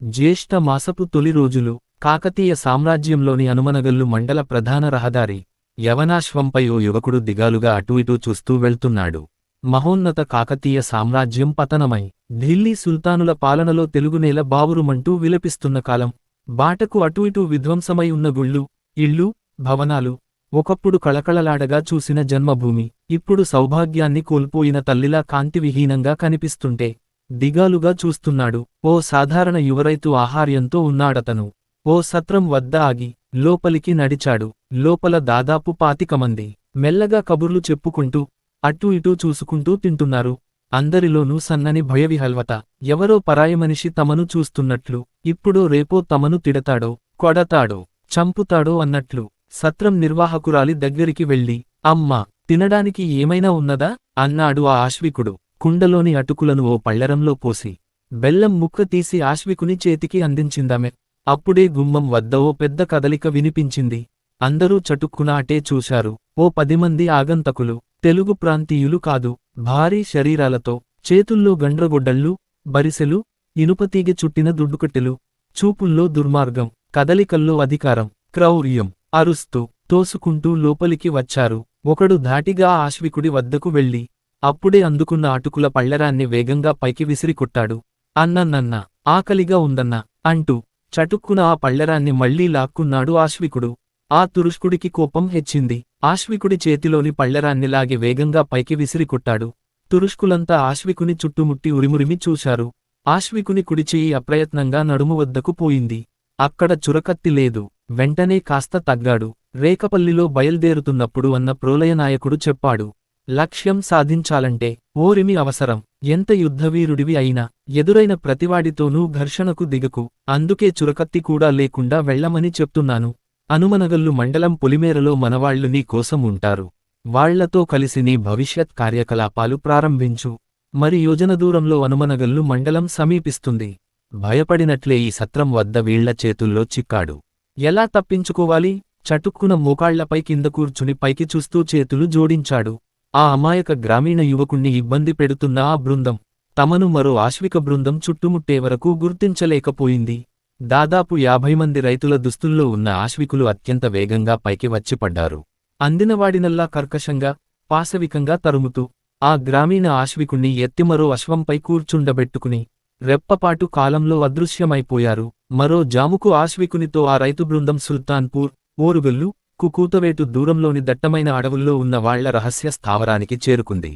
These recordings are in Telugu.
జ్యేష్ఠ మాసపు తొలి రోజులు కాకతీయ సామ్రాజ్యంలోని అనుమనగల్లు మండల ప్రధాన రహదారి యవనాశ్వంపై ఓ యువకుడు దిగాలుగా అటూ ఇటూ చూస్తూ వెళ్తున్నాడు. మహోన్నత కాకతీయ సామ్రాజ్యం పతనమై ఢిల్లీ సుల్తానుల పాలనలో తెలుగునేల బావురుమంటూ విలపిస్తున్న కాలం బాటకు అటూ ఇటూ విధ్వంసమై ఉన్న గుళ్ళు ఇళ్ళు భవనాలు ఒకప్పుడు కళకళలాడగా చూసిన జన్మభూమి ఇప్పుడు సౌభాగ్యాన్ని కోల్పోయిన తల్లిలా కాంతివిహీనంగా కనిపిస్తుంటే దిగాలుగా చూస్తున్నాడు. ఓ సాధారణ యువరైతు ఆహార్యంతో ఉన్నాడతను. ఓ సత్రం వద్ద ఆగి లోపలికి నడిచాడు. లోపల దాదాపు పాతికమంది మెల్లగా కబుర్లు చెప్పుకుంటూ అటూ ఇటూ చూసుకుంటూ తింటున్నారు. అందరిలోనూ సన్నని భయవిహల్వత. ఎవరో పరాయమనిషి తమను చూస్తున్నట్లు ఇప్పుడో రేపో తమను తిడతాడో కొడతాడో చంపుతాడో అన్నట్లు. సత్రం నిర్వాహకురాలి దగ్గరికి వెళ్ళి అమ్మా తినడానికి ఏమైనా ఉన్నదా? అన్నాడు ఆ ఆశ్వికుడు. కుండలోని అటుకులను ఓ పళ్ళరంలో పోసి బెల్లం ముక్క తీసి ఆశ్వికుని చేతికి అందించిందామె. అప్పుడే గుమ్మం వద్ద ఓ పెద్ద కదలిక వినిపించింది. అందరూ చటుక్కున అటే చూశారు. ఓ పదిమంది ఆగంతకులు తెలుగు ప్రాంతీయులు కాదు భారీ శరీరాలతో చేతుల్లో గండ్రగొడ్డళ్ళు బరిసెలు ఇనుపతీగె చుట్టిన దుడ్డుకట్టెలు చూపుల్లో దుర్మార్గం కదలికల్లో అధికారం క్రౌర్యం అరుస్తూ తోసుకుంటూ లోపలికి వచ్చారు. ఒకడు ధాటిగా ఆశ్వికుడి వద్దకు వెళ్ళి అప్పుడే అందుకున్న అటుకుల పళ్ళరాన్ని వేగంగా పైకి విసిరి కొట్టాడు. అన్నన్నన్న ఆకలిగా ఉందన్న అంటూ చటుక్కున ఆ పళ్ళరాన్ని మళ్ళీ లాక్కున్నాడు ఆశ్వికుడు. ఆ తురుష్కుడికి కోపం హెచ్చింది. ఆశ్వికుడి చేతిలోని పళ్ళరాన్ని లాగి వేగంగా పైకి విసిరి కొట్టాడు. తురుష్కులంతా ఆశ్వికుని చుట్టుముట్టి ఉరిమురిమి చూశారు. ఆశ్వికుని కుడిచెయ్యి అప్రయత్నంగా నడుము వద్దకు పోయింది. అక్కడ చురకత్తి లేదు. వెంటనే కాస్త తగ్గాడు. రేకపల్లిలో బయల్దేరుతున్నప్పుడు అన్న ప్రోలయనాయకుడు చెప్పాడు. లక్ష్యం సాధించాలంటే ఓరిమి అవసరం. ఎంత యుద్ధవీరుడివి అయినా ఎదురైన ప్రతివాడితోనూ ఘర్షణకు దిగకు. అందుకే చురకత్తి కూడా లేకుండా వెళ్ళమని చెప్తున్నాను. అనుమనగల్లు మండలం పొలిమేరలో మనవాళ్ళు నీ కోసం ఉంటారు. వాళ్ళతో కలిసి నీ భవిష్యత్ కార్యకలాపాలు ప్రారంభించు. మరి యోజన దూరంలో అనుమనగల్లు మండలం సమీపిస్తుంది. భయపడినట్లే ఈ సత్రం వద్ద వీళ్ళ చేతుల్లో చిక్కాడు. ఎలా తప్పించుకోవాలి? చటుక్కున మోకాళ్ళపై కింద కూర్చుని పైకి చూస్తూ చేతులు జోడించాడు. ఆ అమాయక గ్రామీణ యువకుణ్ణి ఇబ్బంది పెడుతున్న ఆ బృందం తమను మరో ఆశ్విక బృందం చుట్టుముట్టే వరకు గుర్తించలేకపోయింది. దాదాపు యాభై మంది రైతుల దుస్తుల్లో ఉన్న ఆశ్వికులు అత్యంత వేగంగా పైకి వచ్చిపడ్డారు అందినవాడినల్లా కర్కశంగా పాశవికంగా తరుముతూ ఆ గ్రామీణ ఆశ్వికుణ్ణి ఎత్తి మరో అశ్వంపై కూర్చుండబెట్టుకుని రెప్పపాటు కాలంలో అదృశ్యమైపోయారు. మరో జాముకు ఆశ్వికునితో ఆ రైతు బృందం సుల్తాన్పూర్ ఓరుగల్లు కుకూతవేటు దూరంలోని దట్టమైన అడవుల్లో ఉన్న వాళ్ళ రహస్య స్థావరానికి చేరుకుంది.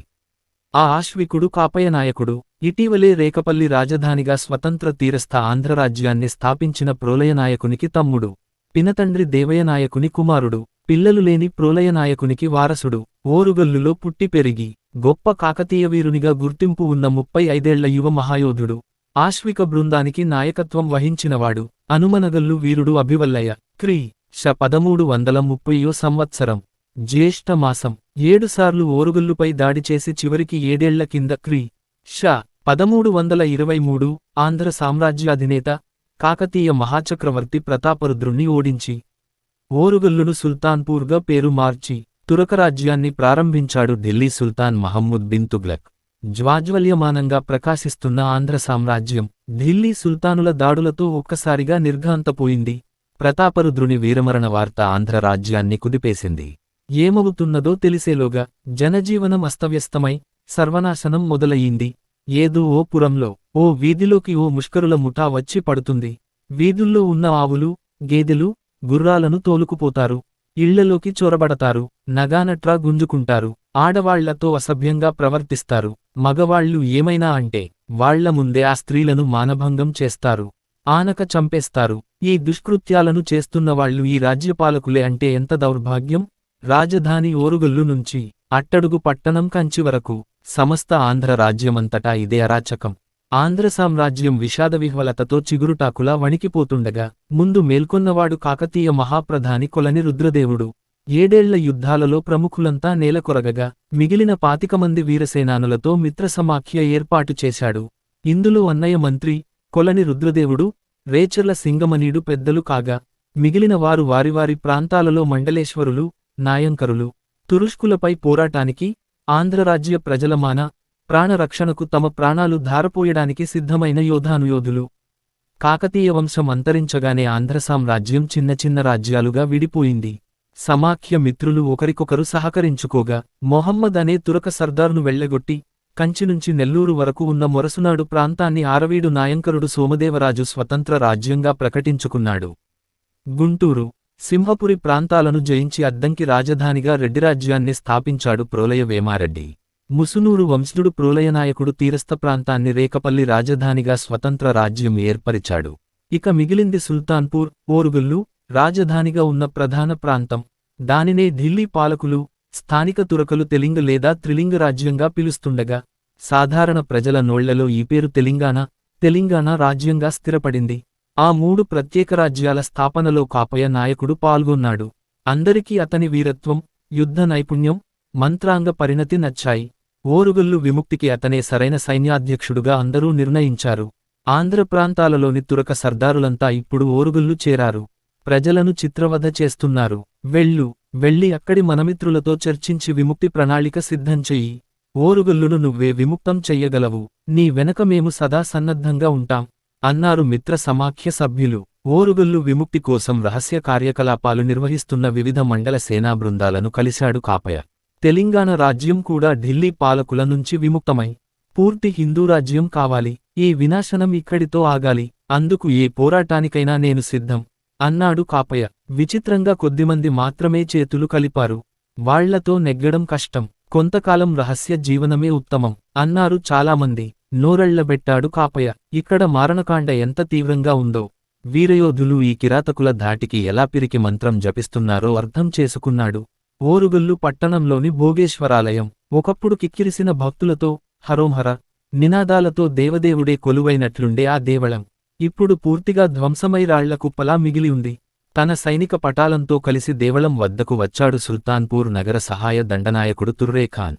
ఆ ఆశ్వికుడు కాపయ నాయకుడు ఇటీవలే రేకపల్లి రాజధానిగా స్వతంత్ర తీరస్థ ఆంధ్రరాజ్యాన్ని స్థాపించిన ప్రోలయనాయకునికి తమ్ముడు పినతండ్రి దేవయనాయకుని కుమారుడు పిల్లలు లేని ప్రోలయనాయకునికి వారసుడు ఓరుగల్లులో పుట్టి పెరిగి గొప్ప కాకతీయ వీరునిగా గుర్తింపు ఉన్న ముప్పై ఐదేళ్ళ యువ మహాయోధుడు ఆశ్విక బృందానికి నాయకత్వం వహించినవాడు అనుమనగల్లు వీరుడు అభివల్లయ్య క్రీ. శ పదమూడు వందల ముప్పయో సంవత్సరం. జ్యేష్ఠమాసం ఏడుసార్లు ఓరుగల్లుపై దాడి చేసి చివరికి ఏడేళ్ళ కింద క్రీ. ష. పదమూడు వందల ఇరవై మూడు. ఆంధ్ర సామ్రాజ్యాధినేత కాకతీయ మహాచక్రవర్తి ప్రతాపరుద్రుణ్ణి ఓడించి ఓరుగల్లును సుల్తాన్పూర్గా పేరు మార్చి తురకరాజ్యాన్ని ప్రారంభించాడు ఢిల్లీ సుల్తాన్ మహమ్మద్ బిన్ తుగ్లక్. జ్వాజ్వల్యమానంగా ప్రకాశిస్తున్న ఆంధ్ర సామ్రాజ్యం ఢిల్లీ సుల్తానుల దాడులతో ఒక్కసారిగా నిర్ఘాంతపోయింది. ప్రతాపరుద్రుని వీరమరణ వార్త ఆంధ్ర రాజ్యాన్ని కుదిపేసింది. ఏమవుతున్నదో తెలిసేలోగా జనజీవనం అస్తవ్యస్తమై సర్వనాశనం మొదలయ్యింది. ఏదో ఓ పురంలో ఓ వీధిలోకి ఓ ముష్కరుల ముఠా వచ్చి పడుతుంది. వీధుల్లో ఉన్న ఆవులు గేదెలు గుర్రాలను తోలుకుపోతారు. ఇళ్ళలోకి చొరబడతారు. నగానట్రా గుంజుకుంటారు. ఆడవాళ్ళతో అసభ్యంగా ప్రవర్తిస్తారు. మగవాళ్ళు ఏమైనా అంటే వాళ్ళ ముందే ఆ స్త్రీలను మానభంగం చేస్తారు. ఆనక చంపేస్తారు. ఈ దుష్కృత్యాలను చేస్తున్నవాళ్ళు ఈ రాజ్యపాలకులే అంటే ఎంత దౌర్భాగ్యం? రాజధాని ఓరుగల్లు నుంచి అట్టడుగు పట్టణం కంచి వరకు సమస్త ఆంధ్ర రాజ్యమంతటా ఇదే అరాచకం. ఆంధ్ర సామ్రాజ్యం విషాదవిహ్వలతతో చిగురుటాకులా వణికిపోతుండగా ముందు మేల్కొన్నవాడు కాకతీయ మహాప్రధాని కొలని రుద్రదేవుడు. ఏడేళ్ళ యుద్ధాలలో ప్రముఖులంతా నేలకొరగగా మిగిలిన పాతికమంది వీరసేనానులతో మిత్రసమాఖ్య ఏర్పాటు చేశాడు. ఇందులో అన్నయ్య మంత్రి కొలని రుద్రదేవుడు రేచర్ల సింగమనీడు పెద్దలు కాగా మిగిలిన వారు వారివారి ప్రాంతాలలో మండలేశ్వరులు నాయంకరులు. తురుష్కులపై పోరాటానికి ఆంధ్రరాజ్య ప్రజలమాన ప్రాణరక్షణకు తమ ప్రాణాలు ధారపోయడానికి సిద్ధమైన యోధానుయోధులు. కాకతీయ వంశం అంతరించగానే ఆంధ్ర సామ్రాజ్యం చిన్న చిన్న రాజ్యాలుగా విడిపోయింది. సమాఖ్య మిత్రులు ఒకరికొకరు సహకరించుకోగా మొహమ్మద్ అనే తురక సర్దార్ను వెళ్ళగొట్టి కంచినుంచి నెల్లూరు వరకు ఉన్న మొరసునాడు ప్రాంతాన్ని ఆరవీడు నాయంకరుడు సోమదేవరాజు స్వతంత్ర రాజ్యంగా ప్రకటించుకున్నాడు. గుంటూరు సింహపురి ప్రాంతాలను జయించి అద్దంకి రాజధానిగా రెడ్డిరాజ్యాన్ని స్థాపించాడు ప్రోలయ వేమారెడ్డి. ముసునూరు వంశుడు ప్రోలయనాయకుడు తీరస్థ ప్రాంతాన్ని రేకపల్లి రాజధానిగా స్వతంత్ర రాజ్యం ఏర్పరిచాడు. ఇక మిగిలింది సుల్తాన్పూర్ ఓరుగుల్లు రాజధానిగా ఉన్న ప్రధాన ప్రాంతం దానినే ఢిల్లీ పాలకులు స్థానిక తురకలు తెలింగ లేదా త్రిలింగ రాజ్యంగా పిలుస్తుండగా సాధారణ ప్రజల నోళ్ళలో ఈ పేరు తెలంగాణ తెలంగాణ రాజ్యంగా స్థిరపడింది. ఆ మూడు ప్రత్యేక రాజ్యాల స్థాపనలో కాపయ నాయకుడు పాల్గొన్నాడు. అందరికీ అతని వీరత్వం యుద్ధ నైపుణ్యం మంత్రాంగ పరిణతి నచ్చాయి. ఓరుగుల్లు విముక్తికి అతనే సరైన సైన్యాధ్యక్షుడుగా అందరూ నిర్ణయించారు. ఆంధ్ర ప్రాంతాలలోని తురక సర్దారులంతా ఇప్పుడు ఓరుగుల్లు చేరారు. ప్రజలను చిత్రవధ చేస్తున్నారు. వెళ్ళు వెళ్ళి అక్కడి మనమిత్రులతో చర్చించి విముక్తి ప్రణాళిక సిద్ధం చెయ్యి. ఓరుగుల్లును నువ్వే విముక్తం చెయ్యగలవు. నీ వెనక మేము సదా సన్నద్ధంగా ఉంటాం. అన్నారు మిత్ర సమాఖ్య సభ్యులు. ఓరుగుల్లు విముక్తి కోసం రహస్య కార్యకలాపాలు నిర్వహిస్తున్న వివిధ మండల సేనా బృందాలను కలిశాడు కాపయ తెలంగాణ రాజ్యం కూడా ఢిల్లీ పాలకుల నుంచి విముక్తమై. పూర్తి హిందూ రాజ్యం కావాలి. ఈ వినాశనం ఇక్కడితో ఆగాలి. అందుకు ఏ పోరాటానికైనా నేను సిద్ధం. అన్నాడు కాపయ విచిత్రంగా కొద్దిమంది మాత్రమే చేతులు కలిపారు. వాళ్ళతో నెగ్గడం కష్టం. కొంతకాలం రహస్య జీవనమే ఉత్తమం అన్నారు చాలామంది. నోరళ్ళబెట్టాడు కాపయ ఇక్కడ మారణకాండ ఎంత తీవ్రంగా ఉందో. వీరయోధులు ఈ కిరాతకుల ధాటికి ఎలా పిరికి మంత్రం జపిస్తున్నారో అర్థం చేసుకున్నాడు. ఓరుగుల్లు పట్టణంలోని భోగేశ్వరాలయం. ఒకప్పుడు కిక్కిరిసిన భక్తులతో హరోంహర నినాదాలతో దేవదేవుడే కొలువైనట్లుండే ఆ దేవళం. ఇప్పుడు పూర్తిగా ధ్వంసమై రాళ్ళ కుప్పలా మిగిలి ఉంది. తన సైనిక పటాలంతో కలిసి దేవళం వద్దకు వచ్చాడు సుల్తాన్పూర్ నగర సహాయ దండనాయకుడు తుర్రేఖాన్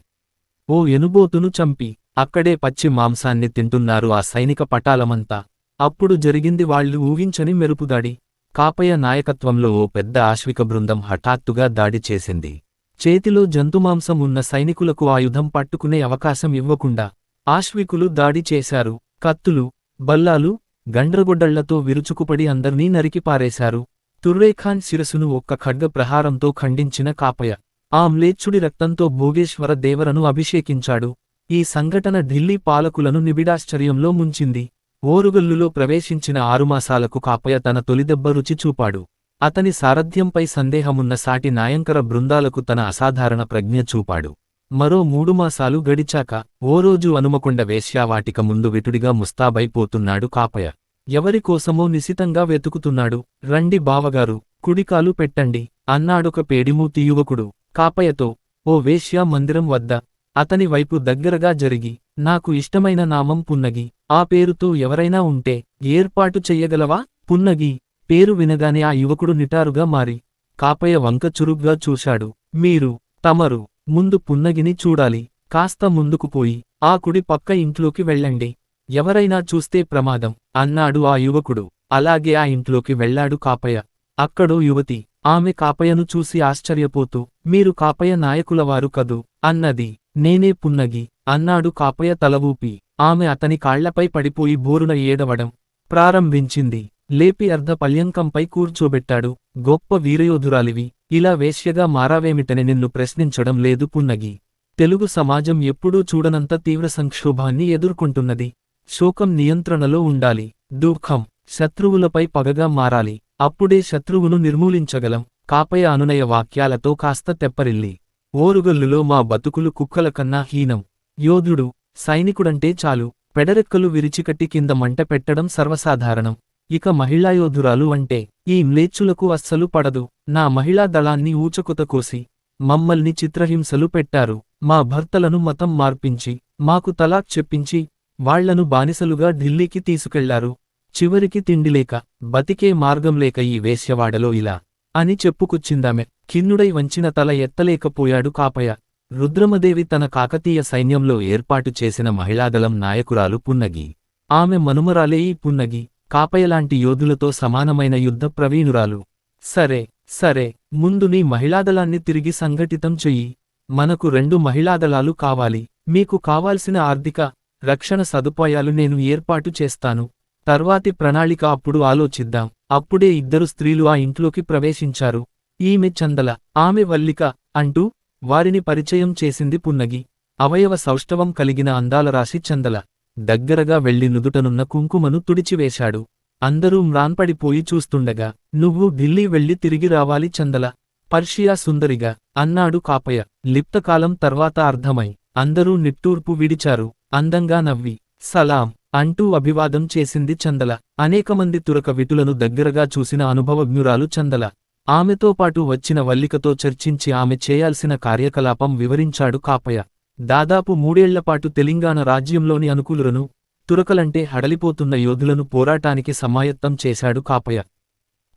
ఓ ఎనుబోతును చంపి అక్కడే పచ్చి మాంసాన్ని తింటున్నారు ఆ సైనిక పటాలమంతా. అప్పుడు జరిగింది వాళ్ళు ఊహించని మెరుపుదాడి. కాపయ నాయకత్వంలో ఓ పెద్ద ఆశ్విక బృందం హఠాత్తుగా దాడి చేసింది. చేతిలో జంతుమాంసం ఉన్న సైనికులకు ఆయుధం పట్టుకునే అవకాశం ఇవ్వకుండా ఆశ్వికులు దాడి చేశారు. కత్తులు బల్లాలు గండ్రగొడ్డళ్ళతో విరుచుకుపడి అందర్నీ నరికిపారేశారు తుర్రేఖాన్ శిరసును ఒక్క ఖడ్గ ప్రహారంతో ఖండించిన కాపయ ఆ మ్లేచ్చుడి రక్తంతో భోగేశ్వర దేవరను అభిషేకించాడు. ఈ సంఘటన ఢిల్లీ పాలకులను నిబిడాశ్చర్యంలో ముంచింది. ఓరుగల్లులో ప్రవేశించిన ఆరుమాసాలకు కాపయ తన తొలిదెబ్బ రుచి చూపాడు. అతని సారథ్యంపై సందేహమున్న సాటి నాయంకర బృందాలకు తన అసాధారణ ప్రజ్ఞ చూపాడు. మరో మూడు మాసాలు గడిచాక ఓ రోజు అనుమకొండ వేశ్యావాటిక ముందు విటుడిగా ముస్తాబైపోతున్నాడు కాపయ ఎవరికోసమో నిశితంగా వెతుకుతున్నాడు. రండి బావగారు కుడికాలు పెట్టండి అన్నాడొక పేడిమూతి యువకుడు. కాపయతో ఓ వేశ్యా మందిరం వద్ద అతని వైపు దగ్గరగా జరిగి నాకు ఇష్టమైన నామం పున్నగి ఆ పేరుతో ఎవరైనా ఉంటే ఏర్పాటు చెయ్యగలవా పున్నగి పేరు వినగానే ఆ యువకుడు నిటారుగా మారి కాపయ వంక చురుగ్గా చూశాడు. మీరు తమరు ముందు పున్నగిని చూడాలి. కాస్త ముందుకు పోయి ఆ కుడి పక్క ఇంట్లోకి వెళ్ళండి. ఎవరైనా చూస్తే ప్రమాదం. అన్నాడు ఆ యువకుడు. అలాగే ఆ ఇంట్లోకి వెళ్ళాడు కాపయ్య. అక్కడో యువతి. ఆమె కాపయ్యను చూసి ఆశ్చర్యపోతూ మీరు కాపయ్య నాయకులవారు కదూ? అన్నది. నేనే పున్నగి అన్నాడు కాపయ్య తలవూపి. ఆమె అతని కాళ్ళపై పడిపోయి బోరున ఏడవడం ప్రారంభించింది. లేపి అర్ధ పల్యంకంపై కూర్చోబెట్టాడు. గొప్ప వీరయోధురాలివి. ఇలా వేశ్యగా మారావేమిటని నిన్ను ప్రశ్నించడం లేదు పున్నగి. తెలుగు సమాజం ఎప్పుడూ చూడనంత తీవ్ర సంక్షోభాన్ని ఎదుర్కొంటున్నది. శోకం నియంత్రణలో ఉండాలి. దుఃఖం శత్రువులపై పగగా మారాలి. అప్పుడే శత్రువును నిర్మూలించగలం. కాపయ అనునయ వాక్యాలతో కాస్త తెప్పరిల్లి. ఓరుగల్లులో మా బతుకులు కుక్కల కన్నా హీనం. యోధుడు సైనికుడంటే చాలు. పెడరెక్కలు విరిచికట్టి కింద మంట పెట్టడం సర్వసాధారణం. ఇక మహిళాయోధురాలు అంటే ఈ మ్లేచ్చులకు అస్సలు పడదు. నా మహిళా దళాన్ని ఊచకుత కోసి మమ్మల్ని చిత్రహింసలు పెట్టారు. మా భర్తలను మతం మార్పించి మాకు తలాక్ చెప్పించి వాళ్ళను బానిసలుగా ఢిల్లీకి తీసుకెళ్ళారు. చివరికి తిండిలేక బతికే మార్గం లేక ఈ వేశ్యవాడలో ఇలా అని చెప్పుకొచ్చిందామె. ఖిన్నుడై వంచిన తల ఎత్తలేకపోయాడు కాపయ రుద్రమదేవి తన కాకతీయ సైన్యంలో ఏర్పాటు చేసిన మహిళాదళం నాయకురాలు పున్నగి. ఆమె మనుమరాలే ఈ పున్నగి. కాపయలాంటి యోధులతో సమానమైన యుద్ధ ప్రవీణురాలు. సరే సరే ముందు నీ మహిళాదళాన్ని తిరిగి సంఘటితం చెయ్యి. మనకు రెండు మహిళాదళాలు కావాలి. మీకు కావాల్సిన ఆర్థిక రక్షణ సదుపాయాలు నేను ఏర్పాటు చేస్తాను. తర్వాతి ప్రణాళిక అప్పుడు ఆలోచిద్దాం. అప్పుడే ఇద్దరు స్త్రీలు ఆ ఇంట్లోకి ప్రవేశించారు. ఈమె చందల ఆమె వల్లిక అంటూ వారిని పరిచయం చేసింది పున్నగి. అవయవ సౌష్ఠవం కలిగిన అందాల రాశి చందల. దగ్గరగా వెళ్ళి నుదుటనున్న కుంకుమను తుడిచివేశాడు. అందరూ మ్రాన్పడిపోయి చూస్తుండగా నువ్వు ఢిల్లీ వెళ్ళి తిరిగి రావాలి చందల. పర్షియా సుందరిగా అన్నాడు కాపయ్య. లిప్తకాలం తర్వాత అర్థమై అందరూ నిట్టూర్పు విడిచారు. అందంగా నవ్వి సలాం అంటూ అభివాదం చేసింది చందల. అనేకమంది తురక విటులను దగ్గరగా చూసిన అనుభవజ్ఞురాలు చందల. ఆమెతో పాటు వచ్చిన వల్లికతో చర్చించి ఆమె చేయాల్సిన కార్యకలాపం వివరించాడు కాపయ్య. దాదాపు మూడేళ్ళపాటు తెలంగాణ రాజ్యంలోని అనుకూలులను తురకలంటే హడలిపోతున్న యోధులను పోరాటానికి సమాయత్తం చేశాడు కాపయ్య.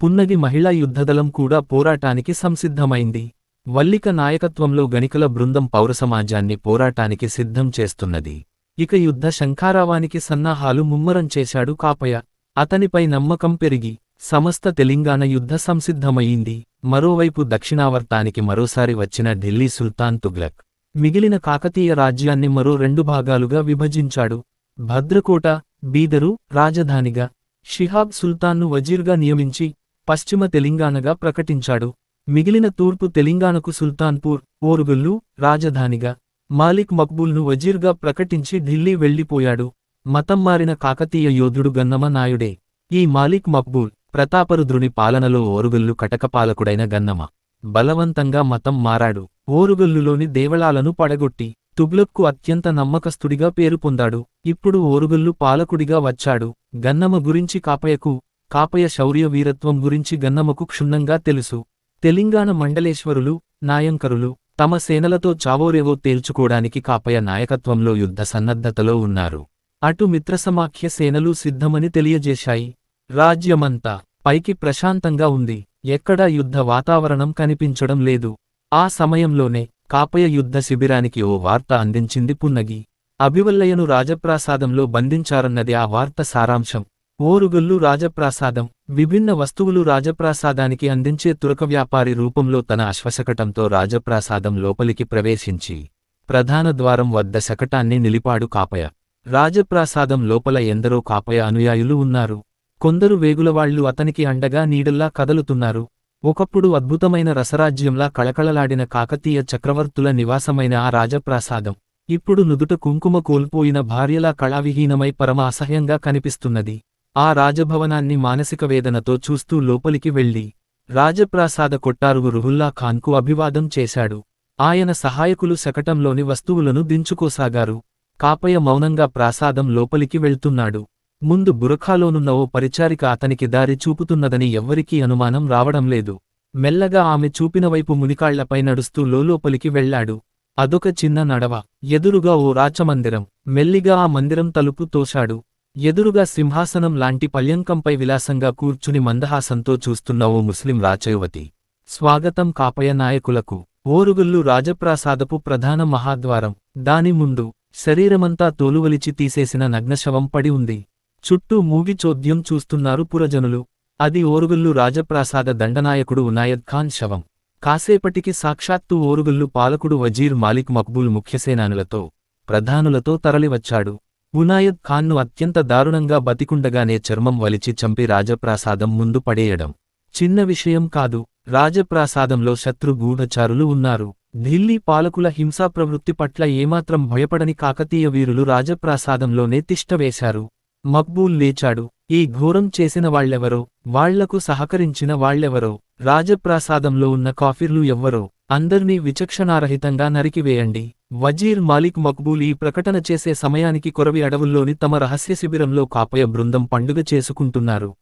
పున్నగి మహిళా యుద్ధదళం కూడా పోరాటానికి సంసిద్ధమైంది. వల్లిక నాయకత్వంలో గణికల బృందం పౌరసమాజాన్ని పోరాటానికి సిద్ధం చేస్తున్నది. ఇక యుద్ధ శంఖారావానికి సన్నాహాలు ముమ్మరం చేశాడు కాపయ్య. అతనిపై నమ్మకం పెరిగి సమస్త తెలంగాణ యుద్ధ సంసిద్ధమయింది మరోవైపు దక్షిణావర్తానికి మరోసారి వచ్చిన ఢిల్లీ సుల్తాన్ తుగ్లక్ మిగిలిన కాకతీయ రాజ్యాన్ని మరో రెండు భాగాలుగా విభజించాడు. భద్రకోట బీదరు రాజధానిగా. షిహాబ్ సుల్తాన్ను వజీర్గా నియమించి పశ్చిమ తెలంగాణగా ప్రకటించాడు. మిగిలిన తూర్పు తెలంగాణకు సుల్తాన్పూర్ ఓరుగుల్లు రాజధానిగా. మాలిక్ మక్బూల్ను వజీర్గా ప్రకటించి ఢిల్లీ వెళ్ళిపోయాడు మతం మారిన కాకతీయ యోధుడు గన్నమ నాయుడే. ఈ మాలిక్ మక్బూల్ ప్రతాపరుద్రుని పాలనలో ఓరుగుల్లు కటకపాలకుడైన గన్నమ. బలవంతంగా మతం మారాడు. ఓరుగల్లులోని దేవళాలను పడగొట్టి తుగ్లక్కు అత్యంత నమ్మకస్తుడిగా పేరు పొందాడు. ఇప్పుడు ఓరుగల్లు పాలకుడిగా వచ్చాడు. గన్నమ గురించి కాపయకు కాపయ శౌర్య వీరత్వం గురించి గన్నమకు క్షుణ్ణంగా తెలుసు. తెలంగాణ మండలేశ్వరులు నాయంకరులు తమ సేనలతో చావోరేవో తేల్చుకోడానికి కాపయ నాయకత్వంలో యుద్ధ సన్నద్ధతలో ఉన్నారు. అటు మిత్రసమాఖ్య సేనలు సిద్ధమని తెలియజేశాయి. రాజ్యమంతా పైకి ప్రశాంతంగా ఉంది. ఎక్కడా యుద్ధ వాతావరణం కనిపించడం లేదు. ఆ సమయంలోనే కాపయ యుద్ధ శిబిరానికి ఓ వార్త అందించింది పున్నగి. అభివల్లయ్యను రాజప్రాసాదంలో బంధించారన్నది ఆ వార్త సారాంశం. ఓరుగల్లు రాజప్రాసాదం విభిన్న వస్తువులు రాజప్రాసాదానికి అందించే తురక వ్యాపారి రూపంలో తన అశ్వశకటంతో రాజప్రాసాదం లోపలికి ప్రవేశించి ప్రధాన ద్వారం వద్ద శకటాన్ని నిలిపాడు కాపయ. రాజప్రాసాదం లోపల ఎందరో కాపయ అనుయాయులు ఉన్నారు. కొందరు వేగులవాళ్ళు అతనికి అండగా నీడల్లా కదలుతున్నారు. ఒకప్పుడు అద్భుతమైన రసరాజ్యంలా కళకళలాడిన కాకతీయ చక్రవర్తుల నివాసమైన ఆ రాజప్రాసాదం ఇప్పుడు నుదుట కుంకుమ కోల్పోయిన భార్యలా కళావిహీనమై పరమ అసహ్యంగా కనిపిస్తున్నది. ఆ రాజభవనాన్ని మానసిక వేదనతో చూస్తూ లోపలికి వెళ్ళి రాజప్రాసాద కొట్టారుగు రుహుల్లా ఖాన్కు అభివాదం చేశాడు. ఆయన సహాయకులు శకటంలోని వస్తువులను దించుకోసాగారు. కాపయ మౌనంగా ప్రాసాదం లోపలికి వెళ్తున్నాడు. ముందు బురఖాలోనున్న ఓ పరిచారిక అతనికి దారి చూపుతున్నదని ఎవ్వరికీ అనుమానం రావడం లేదు. మెల్లగా ఆమె చూపిన వైపు మునికాళ్ళపై నడుస్తూ లోలోపలికి వెళ్ళాడు అదొక చిన్న నడవ. ఎదురుగా ఓ రాచమందిరం. మెల్లిగా ఆ మందిరం తలుపు తోశాడు. ఎదురుగా సింహాసనం లాంటి పల్యంకంపై విలాసంగా కూర్చుని మందహాసంతో చూస్తున్న ఓ ముస్లిం రాచయువతి స్వాగతం కాపయ నాయకులకు. ఓరుగుల్లు రాజప్రాసాదపు ప్రధాన మహాద్వారం. దాని ముందు శరీరమంతా తోలువలిచి తీసేసిన నగ్నశవం పడి ఉంది. చుట్టూ మూగి చోద్యం చూస్తున్నారు పురజనులు. అది ఓరుగుల్లు రాజప్రాసాద దండనాయకుడు ఉనాయద్ ఖాన్ శవం. కాసేపటికి సాక్షాత్తు ఓరుగుల్లు పాలకుడు వజీర్ మాలిక్ మక్బూల్ ముఖ్యసేనానులతో ప్రధానులతో తరలివచ్చాడు. ఉనాయద్ ఖాన్ను అత్యంత దారుణంగా బతికుండగానే చర్మం వలిచి చంపి రాజప్రాసాదం ముందు పడేయడం. చిన్న విషయం కాదు రాజప్రాసాదంలో శత్రు గూఢచారులు ఉన్నారు. ఢిల్లీ పాలకుల హింసా ప్రవృత్తి పట్ల ఏమాత్రం భయపడని కాకతీయ వీరులు రాజప్రాసాదంలోనే తిష్టవేశారు మక్బూల్ లేచాడు. ఈ ఘోరం చేసిన వాళ్ళెవరో వాళ్ళకు సహకరించిన వాళ్ళెవరో రాజప్రాసాదంలో ఉన్న కాఫీర్లు ఎవ్వరో? అందర్నీ విచక్షణారహితంగా నరికివేయండి. వజీర్ మాలిక్ మక్బూల్ ఈ ప్రకటన చేసే సమయానికి కొరవి అడవుల్లోని తమ రహస్య శిబిరంలో కాపయ బృందం పండుగ చేసుకుంటున్నారు.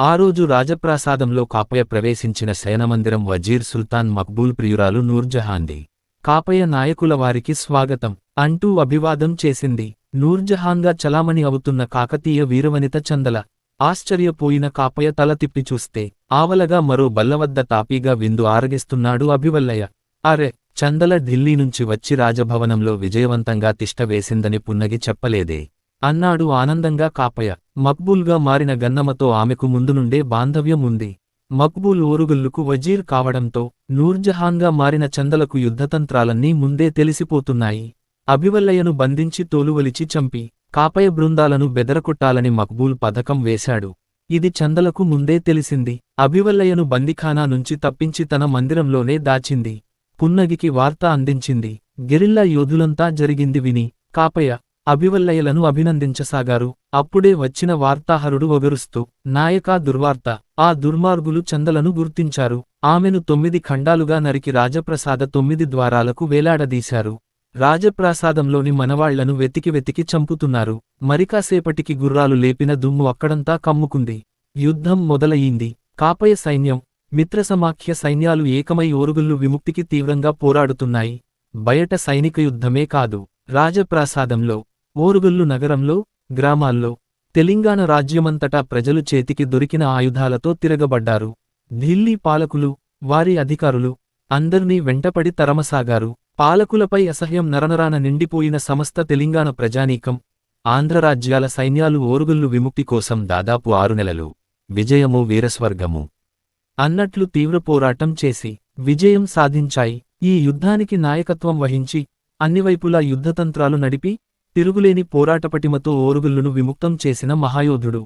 ఆ రోజు రాజప్రాసాదంలో కాపయ ప్రవేశించిన శయనమందిరం వజీర్ సుల్తాన్ మక్బూల్ ప్రియురాలు నూర్జహాంది కాపయ నాయకుల వారికి స్వాగతం. అంటూ అభివాదం చేసింది. నూర్జహాన్గా చలామణి అవుతున్న కాకతీయ వీరవనిత చందల ఆశ్చర్యపోయిన కాపయ తల తిప్పి చూస్తే ఆవలగా మరో బల్లవద్ద తాపీగా విందు ఆరగిస్తున్నాడు అభివల్లయ్య. అరె చందల ఢిల్లీ నుంచి వచ్చి రాజభవనంలో విజయవంతంగా తిష్టవేసిందని పున్నగి చెప్పలేదే. అన్నాడు ఆనందంగా కాపయ మక్బూల్గా మారిన గన్నమతో ఆమెకు ముందు నుండే బాంధవ్యం ఉంది. మక్బూల్ ఓరుగుల్లుకు వజీర్ కావడంతో నూర్జహాన్గా మారిన చందలకు యుద్ధతంత్రాలన్నీ ముందే తెలిసిపోతున్నాయి. అభివల్లయ్యను బంధించి తోలువలిచి చంపి కాపయ బృందాలను బెదరకొట్టాలని మక్బూల్ పథకం వేశాడు. ఇది చందలకు ముందే తెలిసింది. అభివల్లయ్యను బందిఖానా నుంచి తప్పించి తన మందిరంలోనే దాచింది. పున్నగికి వార్త అందించింది. గెరిల్లా యోధులంతా జరిగింది విని కాపయ అభివల్లయ్యలను అభినందించసాగారు. అప్పుడే వచ్చిన వార్తాహరుడు ఒగరుస్తూ నాయకా దుర్వార్త. ఆ దుర్మార్గులు చందలను గుర్తించారు. ఆమెను తొమ్మిది ఖండాలుగా నరికి రాజప్రసాద తొమ్మిది ద్వారాలకు వేలాడదీశారు. రాజప్రాసాదంలోని మనవాళ్ళను వెతికి వెతికి చంపుతున్నారు. మరికాసేపటికి గుర్రాలు లేపిన దుమ్ము అక్కడంతా కమ్ముకుంది. యుద్ధం మొదలయ్యింది. కాపయ సైన్యం మిత్రసమాఖ్య సైన్యాలు ఏకమై ఓరుగుళ్ళు విముక్తికి తీవ్రంగా పోరాడుతున్నాయి. బయట సైనిక యుద్ధమే కాదు. రాజప్రాసాదంలో ఓరుగుళ్ళు నగరంలో గ్రామాల్లో తెలంగాణ రాజ్యమంతటా ప్రజలు చేతికి దొరికిన ఆయుధాలతో తిరగబడ్డారు. ఢిల్లీ పాలకులు వారి అధికారులు అందర్నీ వెంటపడి తరమసాగారు. పాలకులపై అసహ్యం నరనరాన నిండిపోయిన సమస్త తెలంగాణ ప్రజానీకం ఆంధ్రరాజ్యాల సైన్యాలు ఓరుగుళ్ళు విముక్తి కోసం దాదాపు ఆరు నెలలు విజయము వీరస్వర్గము అన్నట్లు తీవ్ర పోరాటం చేసి విజయం సాధించాయి. ఈ యుద్ధానికి నాయకత్వం వహించి అన్నివైపులా యుద్ధతంత్రాలు నడిపి తిరుగులేని పోరాటపటిమతో ఓరుగుళ్ళును విముక్తం చేసిన మహాయోధుడు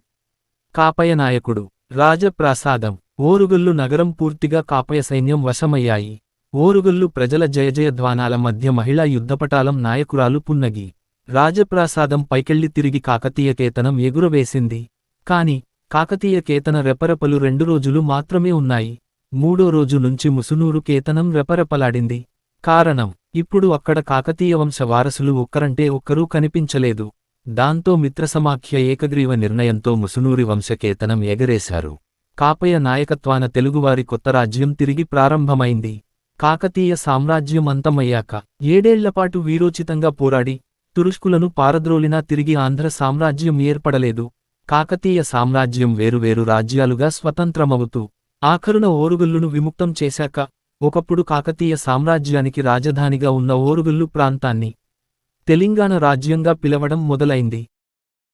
కాపయ నాయకుడు రాజప్రాసాదం. ఓరుగుళ్ళు నగరం పూర్తిగా కాపయ సైన్యం వశమయ్యాయి. ఓరుగల్లు ప్రజల జయజయధ్వానాల మధ్య మహిళా యుద్ధపటాలం నాయకురాలు పున్నగి. రాజప్రాసాదం పైకెళ్ళి తిరిగి కాకతీయ కేతనం ఎగురవేసింది. కాని కాకతీయ కేతన రెపరెపలు రెండు రోజులు మాత్రమే ఉన్నాయి. మూడో రోజు నుంచి ముసునూరు కేతనం రెపరెపలాడింది. కారణం ఇప్పుడు అక్కడ కాకతీయ వంశ వారసులు ఒక్కరంటే ఒక్కరూ కనిపించలేదు. దాంతో మిత్రసమాఖ్య ఏకగ్రీవ నిర్ణయంతో ముసునూరి వంశకేతనం ఎగరేశారు. కాపయ నాయకత్వాన తెలుగువారి కొత్త రాజ్యం తిరిగి ప్రారంభమైంది. కాకతీయ సామ్రాజ్యం అంతమయ్యాక ఏడేళ్ళపాటు వీరోచితంగా పోరాడి తురుష్కులను పారద్రోలినా తిరిగి ఆంధ్ర సామ్రాజ్యం ఏర్పడలేదు. కాకతీయ సామ్రాజ్యం వేరువేరు రాజ్యాలుగా స్వతంత్రమవుతూ ఆఖరున ఓరుగుల్లును విముక్తం చేశాక ఒకప్పుడు కాకతీయ సామ్రాజ్యానికి రాజధానిగా ఉన్న ఓరుగుల్లు ప్రాంతాన్ని తెలంగాణ రాజ్యంగా పిలవడం మొదలైంది.